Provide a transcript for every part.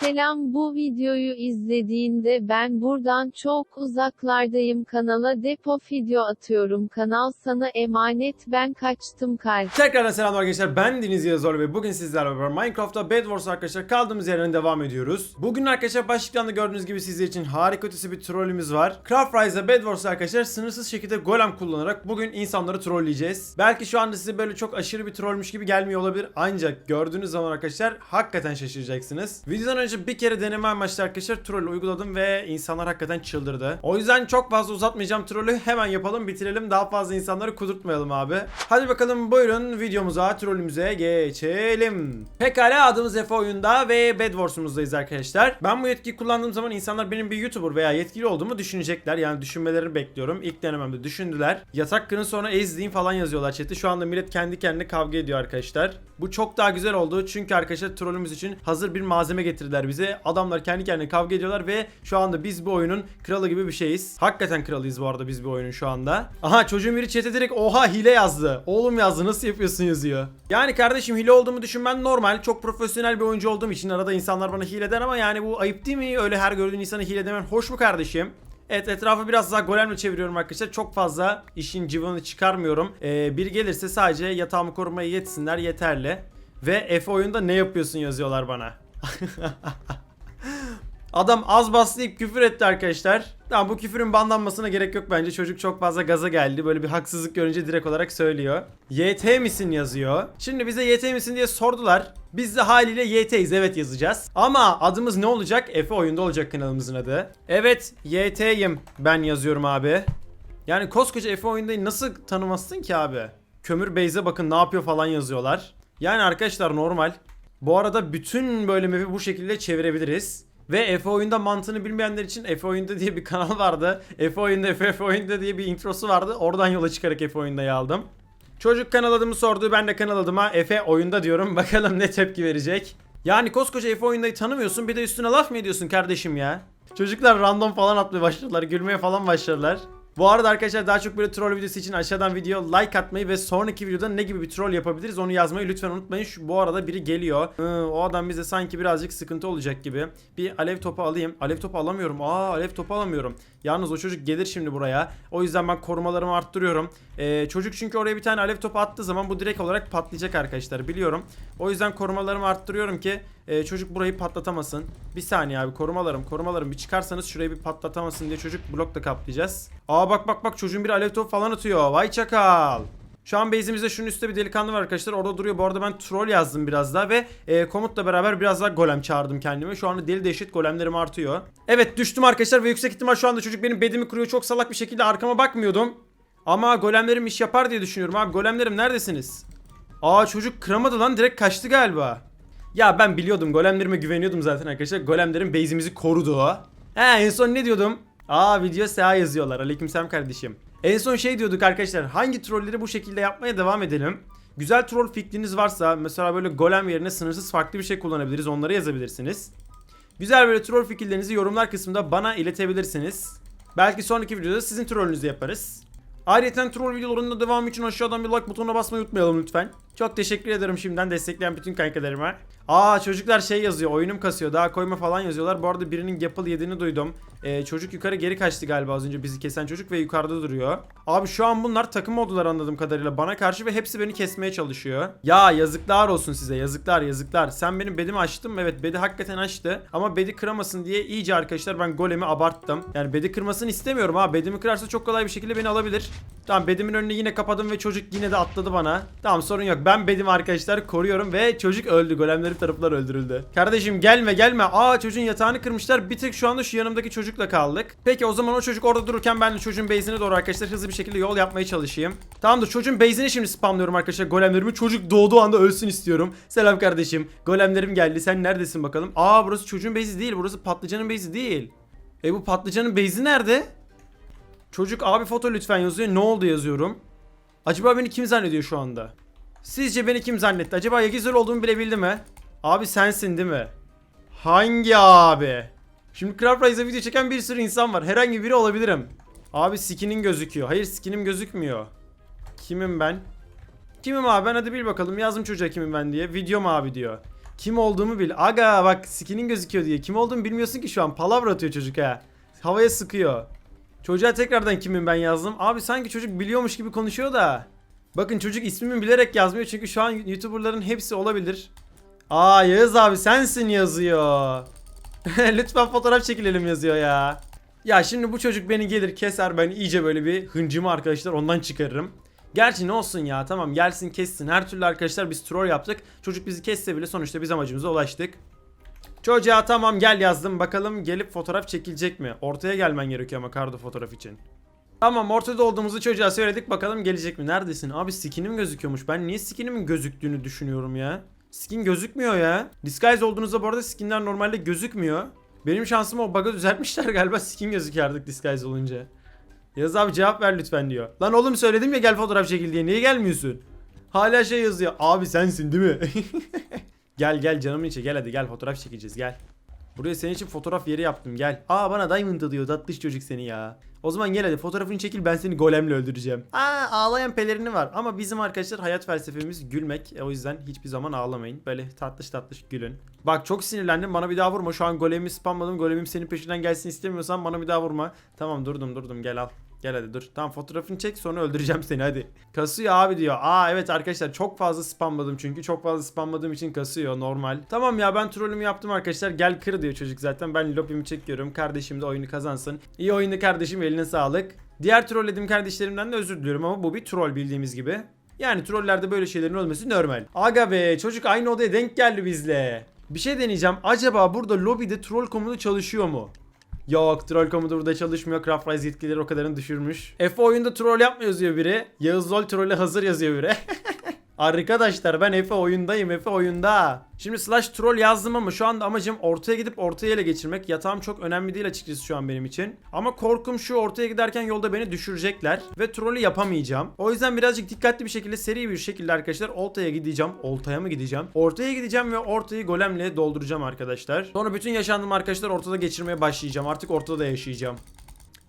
Selam bu videoyu izlediğinde ben buradan çok uzaklardayım kanala depo video atıyorum kanal sana emanet ben kaçtım kalp. Tekrardan selamlar arkadaşlar ben Deniz Yazor ve bugün sizlerle beraber Minecraft'ta Bed Wars arkadaşlar kaldığımız yerden devam ediyoruz. Bugün arkadaşlar başlıktan da gördüğünüz gibi sizler için harika ötesi bir trollümüz var. Craft Rise'da Bed Wars arkadaşlar sınırsız şekilde golem kullanarak bugün insanları trolleyeceğiz. Belki şu anda size böyle çok aşırı bir trollmüş gibi gelmiyor olabilir ancak gördüğünüz zaman arkadaşlar hakikaten şaşıracaksınız. Videodan önce bir kere deneme amaçlı arkadaşlar troll uyguladım ve insanlar hakikaten çıldırdı. O yüzden çok fazla uzatmayacağım trollü hemen yapalım bitirelim daha fazla insanları kudurtmayalım abi. Hadi bakalım buyurun videomuza trollümüze geçelim. Pekala adımız Efe oyunda ve Bed Wars'umuzdayız arkadaşlar. Ben bu yetkiyi kullandığım zaman insanlar benim bir YouTuber veya yetkili olduğumu düşünecekler. Yani düşünmelerini bekliyorum. İlk denememde düşündüler. Yatak kırın sonra ezdiğin falan yazıyorlar chat'te. Şu anda millet kendi kendine kavga ediyor arkadaşlar. Bu çok daha güzel oldu. Çünkü arkadaşlar trollümüz için hazır bir malzeme getirdiler bize. Adamlar kendi kendine kavga ediyorlar ve şu anda biz bu oyunun kralı gibi bir şeyiz. Hakikaten kralıyız bu arada biz bu oyunun şu anda. Aha çocuğun biri chat'e direkt oha hile yazdı. Oğlum yazdı nasıl yapıyorsun yazıyor. Yani kardeşim hile olduğumu düşünmen normal. Çok profesyonel bir oyuncu olduğum için arada insanlar bana hile der ama yani bu ayıp değil mi? Öyle her gördüğün insana hile demen hoş mu kardeşim? Evet etrafı biraz daha golemle çeviriyorum arkadaşlar. Çok fazla işin cıvını çıkarmıyorum. Ee, biri gelirse sadece yatağımı korumaya yetsinler yeterli. Ve Efe oyunda ne yapıyorsun yazıyorlar bana. Adam az bas küfür etti arkadaşlar. Tamam bu küfürün banlanmasına gerek yok bence. Çocuk çok fazla gaza geldi. Böyle bir haksızlık görünce direkt olarak söylüyor. YT misin yazıyor. Şimdi bize YT misin diye sordular. Biz de haliyle YT'yiz evet yazacağız. Ama adımız ne olacak? Efe oyunda olacak kanalımızın adı. Evet YT'yim ben yazıyorum abi. Yani koskoca Efe oyundayı nasıl tanımazsın ki abi? Kömür Beyze bakın ne yapıyor falan yazıyorlar. Yani arkadaşlar normal. Bu arada bütün böyle map'i bu şekilde çevirebiliriz. Ve Efe oyunda mantığını bilmeyenler için Efe oyunda diye bir kanal vardı. Efe oyunda Efe, Efe oyunda diye bir introsu vardı. Oradan yola çıkarak Efe oyundayı aldım. Çocuk kanal adımı sordu. Ben de kanal adıma Efe oyunda diyorum. Bakalım ne tepki verecek. Yani koskoca Efe oyundayı tanımıyorsun bir de üstüne laf mı ediyorsun kardeşim ya? Çocuklar random falan atmaya başladılar. Gülmeye falan başladılar. Bu arada arkadaşlar daha çok böyle troll videosu için aşağıdan video like atmayı ve sonraki videoda ne gibi bir troll yapabiliriz onu yazmayı lütfen unutmayın. Şu, bu arada biri geliyor. Hı, o adam bize sanki birazcık sıkıntı olacak gibi. Bir alev topu alayım. Alev topu alamıyorum. Aa alev topu alamıyorum. Yalnız o çocuk gelir şimdi buraya. O yüzden ben korumalarımı arttırıyorum. Ee, çocuk çünkü oraya bir tane alev topu attığı zaman bu direkt olarak patlayacak arkadaşlar biliyorum. O yüzden korumalarımı arttırıyorum ki e, çocuk burayı patlatamasın. Bir saniye abi korumalarım korumalarım bir çıkarsanız şurayı bir patlatamasın diye çocuk blokla kaplayacağız. Aa bak bak bak çocuğun bir alev topu falan atıyor. Vay çakal. Şu an base'imizde şunun üstte bir delikanlı var arkadaşlar. Orada duruyor. Bu arada ben troll yazdım biraz daha ve e, komutla beraber biraz daha golem çağırdım kendime. Şu anda deli dehşet golemlerim artıyor. Evet düştüm arkadaşlar ve yüksek ihtimal şu anda çocuk benim bedimi kuruyor. Çok salak bir şekilde arkama bakmıyordum. Ama golemlerim iş yapar diye düşünüyorum abi. Golemlerim neredesiniz? Aa çocuk kıramadı lan direkt kaçtı galiba. Ya ben biliyordum golemlerime güveniyordum zaten arkadaşlar. Golemlerin base'imizi korudu. He en son ne diyordum? Aa video SA yazıyorlar. Aleykümselam kardeşim. En son şey diyorduk arkadaşlar. Hangi trolleri bu şekilde yapmaya devam edelim? Güzel troll fikriniz varsa mesela böyle golem yerine sınırsız farklı bir şey kullanabiliriz. Onları yazabilirsiniz. Güzel böyle troll fikirlerinizi yorumlar kısmında bana iletebilirsiniz. Belki sonraki videoda sizin trollünüzü yaparız. Ayrıca troll videolarının da devamı için aşağıdan bir like butonuna basmayı unutmayalım lütfen. Çok teşekkür ederim şimdiden destekleyen bütün kankalarıma. Aa çocuklar şey yazıyor oyunum kasıyor daha koyma falan yazıyorlar. Bu arada birinin Gapple yediğini duydum. Ee, çocuk yukarı geri kaçtı galiba az önce bizi kesen çocuk ve yukarıda duruyor. Abi şu an bunlar takım oldular anladığım kadarıyla bana karşı ve hepsi beni kesmeye çalışıyor. Ya yazıklar olsun size yazıklar yazıklar. Sen benim bedimi açtın mı? Evet bedi hakikaten açtı. Ama bedi kıramasın diye iyice arkadaşlar ben golemi abarttım. Yani bedi kırmasını istemiyorum ha. Bedimi kırarsa çok kolay bir şekilde beni alabilir. Tamam bedimin önünü yine kapadım ve çocuk yine de atladı bana. Tamam sorun yok. Ben bedimi arkadaşlar koruyorum ve çocuk öldü. Golemlerin taraflar öldürüldü. Kardeşim gelme gelme. Aa çocuğun yatağını kırmışlar. Bir tek şu anda şu yanımdaki çocukla kaldık. Peki o zaman o çocuk orada dururken ben de çocuğun base'ine doğru arkadaşlar hızlı bir şekilde yol yapmaya çalışayım. Tamamdır çocuğun base'ini şimdi spamlıyorum arkadaşlar golemlerimi. Çocuk doğduğu anda ölsün istiyorum. Selam kardeşim. Golemlerim geldi. Sen neredesin bakalım? Aa burası çocuğun base'i değil. Burası patlıcanın base'i değil. E bu patlıcanın base'i nerede? Çocuk abi foto lütfen yazıyor. Ne oldu yazıyorum. Acaba beni kim zannediyor şu anda? Sizce beni kim zannetti? Acaba Yagizör olduğumu bile bildi mi? Abi sensin değil mi? Hangi abi? Şimdi Craft Rise'a video çeken bir sürü insan var. Herhangi biri olabilirim. Abi skinin gözüküyor. Hayır skinim gözükmüyor. Kimim ben? Kimim abi ben hadi bil bakalım yazdım çocuğa kimim ben diye. Videom abi diyor. Kim olduğumu bil. Aga bak skinin gözüküyor diye. Kim olduğumu bilmiyorsun ki şu an. Palavra atıyor çocuk ha. Havaya sıkıyor. Çocuğa tekrardan kimim ben yazdım. Abi sanki çocuk biliyormuş gibi konuşuyor da. Bakın çocuk ismimi bilerek yazmıyor çünkü şu an YouTuber'ların hepsi olabilir. Aa Yağız abi sensin yazıyor. Lütfen fotoğraf çekilelim yazıyor ya. Ya şimdi bu çocuk beni gelir keser ben iyice böyle bir hıncımı arkadaşlar ondan çıkarırım. Gerçi ne olsun ya tamam gelsin kessin her türlü arkadaşlar biz troll yaptık. Çocuk bizi kesse bile sonuçta biz amacımıza ulaştık. Çocuğa tamam gel yazdım bakalım gelip fotoğraf çekilecek mi? Ortaya gelmen gerekiyor ama kardo fotoğraf için. Tamam ortada olduğumuzu çocuğa söyledik bakalım gelecek mi? Neredesin? Abi skinim gözüküyormuş. Ben niye skinimin gözüktüğünü düşünüyorum ya. Skin gözükmüyor ya. Disguise olduğunuzda bu arada skinler normalde gözükmüyor. Benim şansım o bug'ı düzeltmişler galiba skin gözüküyor artık disguise olunca. Yaz abi cevap ver lütfen diyor. Lan oğlum söyledim ya gel fotoğraf çekil diye. Niye gelmiyorsun? Hala şey yazıyor. Abi sensin değil mi? gel gel canımın içi gel hadi gel fotoğraf çekeceğiz gel. Buraya senin için fotoğraf yeri yaptım gel. Aa bana diamond diyor tatlış çocuk seni ya. O zaman gel hadi fotoğrafını çekil ben seni golemle öldüreceğim. Aa ağlayan pelerini var ama bizim arkadaşlar hayat felsefemiz gülmek. E, o yüzden hiçbir zaman ağlamayın. Böyle tatlış tatlış gülün. Bak çok sinirlendim bana bir daha vurma. Şu an golemi spamladım. Golemim senin peşinden gelsin istemiyorsan bana bir daha vurma. Tamam durdum durdum gel al. Gel hadi dur. Tamam fotoğrafını çek sonra öldüreceğim seni hadi. Kasıyor abi diyor. Aa evet arkadaşlar çok fazla spamladım çünkü çok fazla spamladığım için kasıyor normal. Tamam ya ben trollümü yaptım arkadaşlar. Gel kır diyor çocuk zaten. Ben lobimi çekiyorum. Kardeşim de oyunu kazansın. İyi oyunu kardeşim eline sağlık. Diğer trollediğim kardeşlerimden de özür diliyorum ama bu bir troll bildiğimiz gibi. Yani trollerde böyle şeylerin olması normal. Aga be çocuk aynı odaya denk geldi bizle. Bir şey deneyeceğim. Acaba burada lobide troll komutu çalışıyor mu? Yok troll komutu burada çalışmıyor. Craft Rise yetkileri o kadarını düşürmüş. Efe oyunda troll yapma yazıyor biri. Yağız Lol trolle hazır yazıyor biri. Arkadaşlar ben Efe oyundayım Efe oyunda. Şimdi slash troll yazdım ama şu anda amacım ortaya gidip ortaya ele geçirmek. Yatağım çok önemli değil açıkçası şu an benim için. Ama korkum şu ortaya giderken yolda beni düşürecekler. Ve trollü yapamayacağım. O yüzden birazcık dikkatli bir şekilde seri bir şekilde arkadaşlar oltaya gideceğim. Oltaya mı gideceğim? Ortaya gideceğim ve ortayı golemle dolduracağım arkadaşlar. Sonra bütün yaşandığım arkadaşlar ortada geçirmeye başlayacağım. Artık ortada yaşayacağım.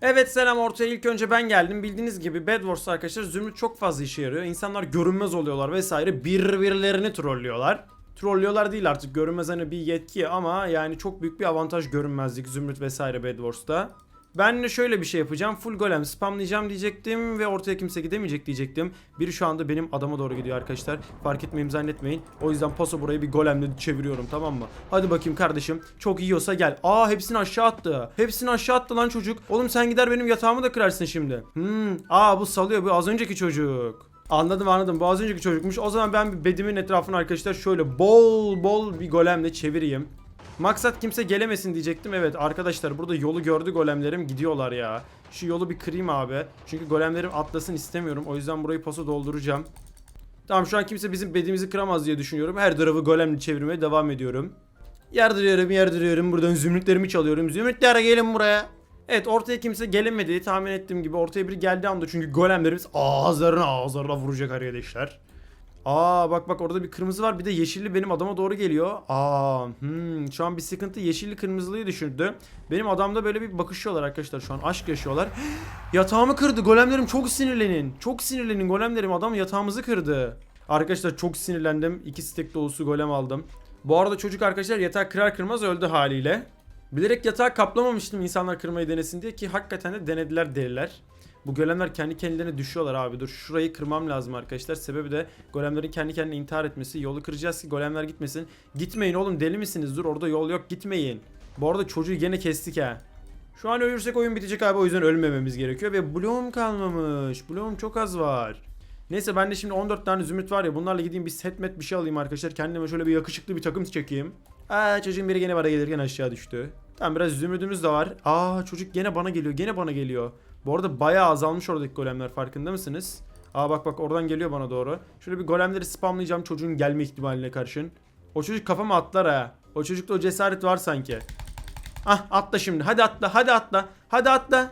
Evet selam ortaya ilk önce ben geldim. Bildiğiniz gibi Bed arkadaşlar zümrüt çok fazla işe yarıyor. İnsanlar görünmez oluyorlar vesaire birbirlerini trollüyorlar. Trollüyorlar değil artık görünmez hani bir yetki ama yani çok büyük bir avantaj görünmezlik zümrüt vesaire Bed Wars'ta. Ben de şöyle bir şey yapacağım. Full golem spamlayacağım diyecektim ve ortaya kimse gidemeyecek diyecektim. Biri şu anda benim adama doğru gidiyor arkadaşlar. Fark etmeyeyim zannetmeyin. O yüzden paso burayı bir golemle çeviriyorum tamam mı? Hadi bakayım kardeşim. Çok yiyorsa gel. Aa hepsini aşağı attı. Hepsini aşağı attı lan çocuk. Oğlum sen gider benim yatağımı da kırarsın şimdi. Hmm. Aa bu salıyor. Bu az önceki çocuk. Anladım anladım. Bu az önceki çocukmuş. O zaman ben bedimin etrafını arkadaşlar şöyle bol bol bir golemle çevireyim. Maksat kimse gelemesin diyecektim. Evet arkadaşlar burada yolu gördü golemlerim gidiyorlar ya. Şu yolu bir kırayım abi. Çünkü golemlerim atlasın istemiyorum. O yüzden burayı paso dolduracağım. Tamam şu an kimse bizim bedimizi kıramaz diye düşünüyorum. Her tarafı golemle çevirmeye devam ediyorum. Yardırıyorum yardırıyorum. Buradan zümrütlerimi çalıyorum. Zümrütler gelin buraya. Evet ortaya kimse gelemedi. Tahmin ettiğim gibi ortaya biri geldiği anda çünkü golemlerimiz ağızlarına ağızlarına vuracak arkadaşlar. Aa bak bak orada bir kırmızı var bir de yeşilli benim adama doğru geliyor. Aa hmm, şu an bir sıkıntı yeşilli kırmızılıyı düşürdü. Benim adamda böyle bir bakışıyorlar arkadaşlar şu an aşk yaşıyorlar. Yatağımı kırdı golemlerim çok sinirlenin. Çok sinirlenin golemlerim adam yatağımızı kırdı. Arkadaşlar çok sinirlendim. İki stek dolusu golem aldım. Bu arada çocuk arkadaşlar yatağı kırar kırmaz öldü haliyle. Bilerek yatağı kaplamamıştım insanlar kırmayı denesin diye ki hakikaten de denediler deliler. Bu golemler kendi kendilerine düşüyorlar abi. Dur şurayı kırmam lazım arkadaşlar. Sebebi de golemlerin kendi kendine intihar etmesi. Yolu kıracağız ki golemler gitmesin. Gitmeyin oğlum deli misiniz? Dur orada yol yok gitmeyin. Bu arada çocuğu gene kestik ha. Şu an ölürsek oyun bitecek abi o yüzden ölmememiz gerekiyor. Ve bloğum kalmamış. Bloğum çok az var. Neyse bende şimdi 14 tane zümrüt var ya bunlarla gideyim bir set met bir şey alayım arkadaşlar. Kendime şöyle bir yakışıklı bir takım çekeyim. Aa çocuğun biri gene bana gelirken aşağı düştü. Tamam biraz zümrütümüz de var. Aa çocuk gene bana geliyor gene bana geliyor. Bu arada bayağı azalmış oradaki golemler farkında mısınız? Aa bak bak oradan geliyor bana doğru. Şöyle bir golemleri spamlayacağım çocuğun gelme ihtimaline karşın. O çocuk kafama atlar ha. O çocukta o cesaret var sanki. Ah atla şimdi. Hadi atla. Hadi atla. Hadi atla.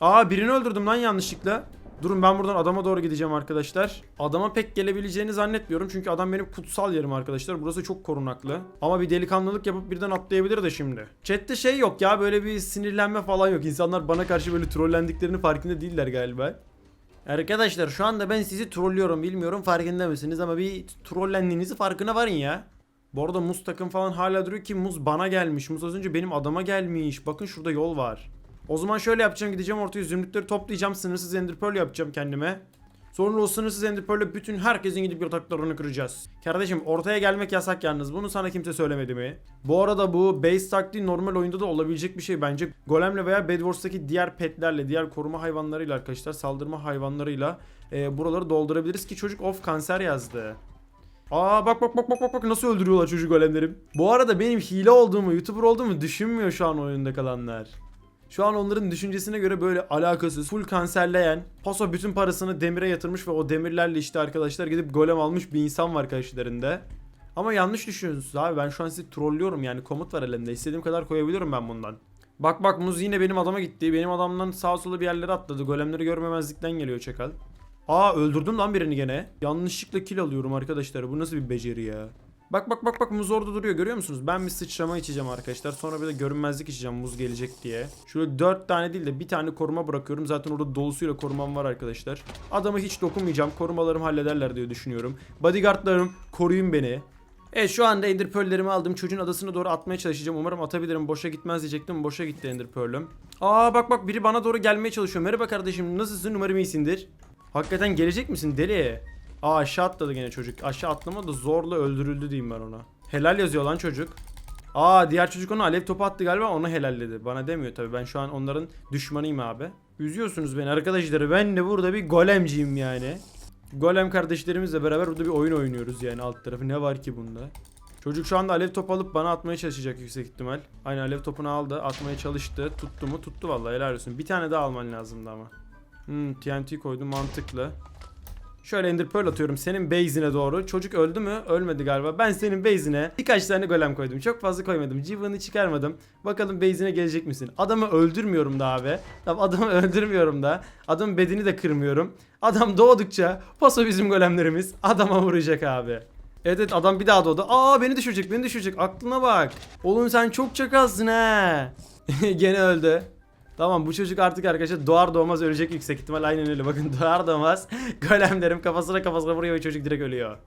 Aa birini öldürdüm lan yanlışlıkla. Durun ben buradan adama doğru gideceğim arkadaşlar. Adama pek gelebileceğini zannetmiyorum. Çünkü adam benim kutsal yerim arkadaşlar. Burası çok korunaklı. Ama bir delikanlılık yapıp birden atlayabilir de şimdi. Chat'te şey yok ya böyle bir sinirlenme falan yok. İnsanlar bana karşı böyle trollendiklerini farkında değiller galiba. Arkadaşlar şu anda ben sizi trollüyorum bilmiyorum farkında mısınız ama bir trollendiğinizi farkına varın ya. Bu arada muz takım falan hala duruyor ki muz bana gelmiş. Muz az önce benim adama gelmiş. Bakın şurada yol var. O zaman şöyle yapacağım gideceğim ortaya zümrütleri toplayacağım. Sınırsız ender pearl yapacağım kendime. Sonra o sınırsız ender pearl'le bütün herkesin gidip yataklarını kıracağız. Kardeşim ortaya gelmek yasak yalnız. Bunu sana kimse söylemedi mi? Bu arada bu base taktiği normal oyunda da olabilecek bir şey bence. Golem'le veya Bed Wars'taki diğer petlerle, diğer koruma hayvanlarıyla arkadaşlar, saldırma hayvanlarıyla e, buraları doldurabiliriz ki çocuk of kanser yazdı. Aa bak bak bak bak bak bak nasıl öldürüyorlar çocuk golemlerim. Bu arada benim hile olduğumu, YouTuber olduğumu düşünmüyor şu an oyunda kalanlar. Şu an onların düşüncesine göre böyle alakasız, full kanserleyen, paso bütün parasını demire yatırmış ve o demirlerle işte arkadaşlar gidip golem almış bir insan var karşılarında. Ama yanlış düşünüyorsunuz abi ben şu an sizi trollüyorum yani komut var elimde istediğim kadar koyabiliyorum ben bundan. Bak bak muz yine benim adama gitti. Benim adamdan sağa sola bir yerlere atladı. Golemleri görmemezlikten geliyor çakal. Aa öldürdüm lan birini gene. Yanlışlıkla kill alıyorum arkadaşlar. Bu nasıl bir beceri ya? Bak bak bak bak muz orada duruyor görüyor musunuz? Ben bir sıçrama içeceğim arkadaşlar. Sonra bir de görünmezlik içeceğim muz gelecek diye. Şöyle 4 tane değil de bir tane koruma bırakıyorum. Zaten orada dolusuyla korumam var arkadaşlar. Adamı hiç dokunmayacağım. Korumalarım hallederler diye düşünüyorum. Bodyguardlarım koruyun beni. Evet şu anda Ender Pearl'lerimi aldım. Çocuğun adasına doğru atmaya çalışacağım. Umarım atabilirim. Boşa gitmez diyecektim. Boşa gitti Ender Pearl'üm. Aa bak bak biri bana doğru gelmeye çalışıyor. Merhaba kardeşim nasılsın? Umarım iyisindir. Hakikaten gelecek misin deli? Aa aşağı atladı gene çocuk. Aşağı atlama da zorla öldürüldü diyeyim ben ona. Helal yazıyor lan çocuk. Aa diğer çocuk ona alev topu attı galiba onu helalledi. Bana demiyor tabi ben şu an onların düşmanıyım abi. Üzüyorsunuz beni arkadaşlar. Ben de burada bir golemciyim yani. Golem kardeşlerimizle beraber burada bir oyun oynuyoruz yani alt tarafı. Ne var ki bunda? Çocuk şu anda alev topu alıp bana atmaya çalışacak yüksek ihtimal. Aynen alev topunu aldı. Atmaya çalıştı. Tuttu mu? Tuttu vallahi helal olsun. Bir tane daha alman lazımdı ama. Hmm, TNT koydum mantıklı. Şöyle Ender atıyorum senin base'ine doğru. Çocuk öldü mü? Ölmedi galiba. Ben senin base'ine birkaç tane golem koydum. Çok fazla koymadım. Civan'ı çıkarmadım. Bakalım base'ine gelecek misin? Adamı öldürmüyorum da abi. Tamam adamı öldürmüyorum da. Adamın bedeni de kırmıyorum. Adam doğdukça paso bizim golemlerimiz adama vuracak abi. Evet evet adam bir daha doğdu. Aa beni düşürecek beni düşürecek. Aklına bak. Oğlum sen çok çakalsın ha. Gene öldü. Tamam bu çocuk artık arkadaşlar doğar doğmaz ölecek yüksek ihtimal aynen öyle bakın doğar doğmaz golemlerim kafasına kafasına vuruyor ve çocuk direkt ölüyor.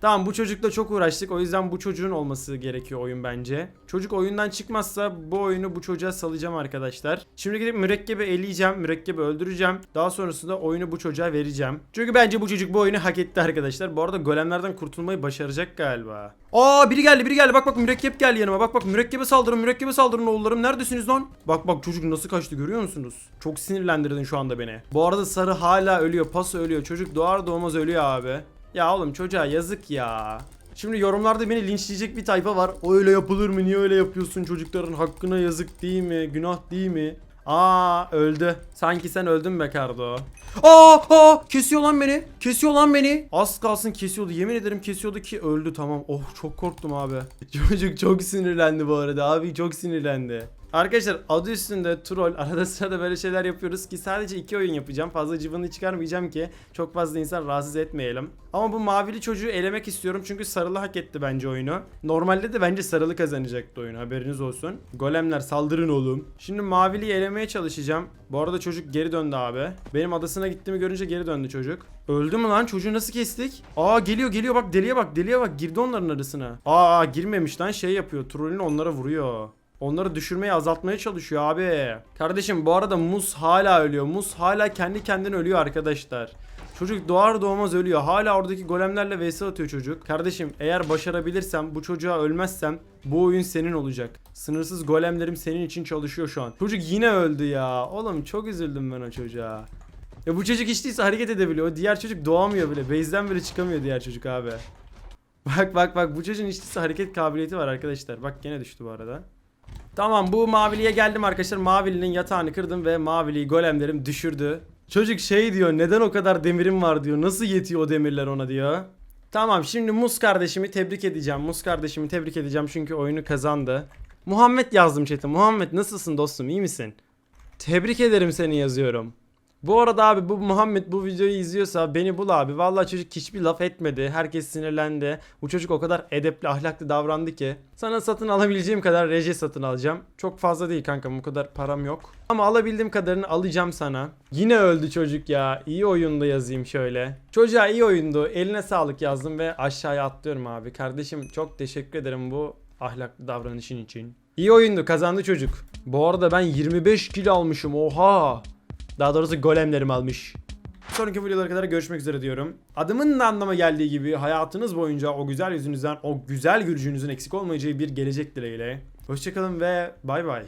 Tamam bu çocukla çok uğraştık o yüzden bu çocuğun olması gerekiyor oyun bence. Çocuk oyundan çıkmazsa bu oyunu bu çocuğa salacağım arkadaşlar. Şimdi gidip mürekkebi eleyeceğim, mürekkebi öldüreceğim. Daha sonrasında oyunu bu çocuğa vereceğim. Çünkü bence bu çocuk bu oyunu hak etti arkadaşlar. Bu arada golemlerden kurtulmayı başaracak galiba. Aa biri geldi biri geldi bak bak mürekkep geldi yanıma bak bak mürekkebe saldırın mürekkebe saldırın oğullarım neredesiniz lan? Bak bak çocuk nasıl kaçtı görüyor musunuz? Çok sinirlendirdin şu anda beni. Bu arada sarı hala ölüyor paso ölüyor çocuk doğar doğmaz ölüyor abi. Ya oğlum çocuğa yazık ya. Şimdi yorumlarda beni linçleyecek bir tayfa var. O öyle yapılır mı? Niye öyle yapıyorsun? Çocukların hakkına yazık değil mi? Günah değil mi? Aa öldü. Sanki sen öldün be Kardo. Aa, aa kesiyor lan beni. Kesiyor lan beni. Az kalsın kesiyordu. Yemin ederim kesiyordu ki öldü tamam. Oh çok korktum abi. Çocuk çok sinirlendi bu arada. Abi çok sinirlendi. Arkadaşlar adı üstünde troll arada sırada böyle şeyler yapıyoruz ki sadece iki oyun yapacağım. Fazla cıvını çıkarmayacağım ki çok fazla insan rahatsız etmeyelim. Ama bu mavili çocuğu elemek istiyorum çünkü sarılı hak etti bence oyunu. Normalde de bence sarılı kazanacaktı oyunu haberiniz olsun. Golemler saldırın oğlum. Şimdi maviliyi elemeye çalışacağım. Bu arada çocuk geri döndü abi. Benim adasına gittiğimi görünce geri döndü çocuk. Öldü mü lan? Çocuğu nasıl kestik? Aa geliyor geliyor bak deliye bak deliye bak girdi onların arasına. Aa girmemiş lan şey yapıyor. Trollünü onlara vuruyor. Onları düşürmeye azaltmaya çalışıyor abi. Kardeşim bu arada Mus hala ölüyor. Mus hala kendi kendine ölüyor arkadaşlar. Çocuk doğar doğmaz ölüyor. Hala oradaki golemlerle vs atıyor çocuk. Kardeşim eğer başarabilirsem bu çocuğa ölmezsem bu oyun senin olacak. Sınırsız golemlerim senin için çalışıyor şu an. Çocuk yine öldü ya. Oğlum çok üzüldüm ben o çocuğa. Ya bu çocuk hiç değilse hareket edebiliyor. O diğer çocuk doğamıyor bile. Base'den bile çıkamıyor diğer çocuk abi. Bak bak bak bu çocuğun hiç değilse hareket kabiliyeti var arkadaşlar. Bak gene düştü bu arada. Tamam bu maviliye geldim arkadaşlar. Mavilinin yatağını kırdım ve maviliyi golemlerim düşürdü. Çocuk şey diyor neden o kadar demirim var diyor. Nasıl yetiyor o demirler ona diyor. Tamam şimdi Muz kardeşimi tebrik edeceğim. Muz kardeşimi tebrik edeceğim çünkü oyunu kazandı. Muhammed yazdım chat'e. Muhammed nasılsın dostum iyi misin? Tebrik ederim seni yazıyorum. Bu arada abi bu Muhammed bu videoyu izliyorsa beni bul abi. Vallahi çocuk hiçbir laf etmedi. Herkes sinirlendi. Bu çocuk o kadar edepli ahlaklı davrandı ki. Sana satın alabileceğim kadar reji satın alacağım. Çok fazla değil kanka bu kadar param yok. Ama alabildiğim kadarını alacağım sana. Yine öldü çocuk ya. İyi oyundu yazayım şöyle. Çocuğa iyi oyundu. Eline sağlık yazdım ve aşağıya atlıyorum abi. Kardeşim çok teşekkür ederim bu ahlaklı davranışın için. İyi oyundu kazandı çocuk. Bu arada ben 25 kilo almışım oha. Daha doğrusu golemlerim almış. Sonraki videolara kadar görüşmek üzere diyorum. Adımın da anlama geldiği gibi hayatınız boyunca o güzel yüzünüzden, o güzel gülüşünüzün eksik olmayacağı bir gelecek dileğiyle. Hoşçakalın ve bay bay.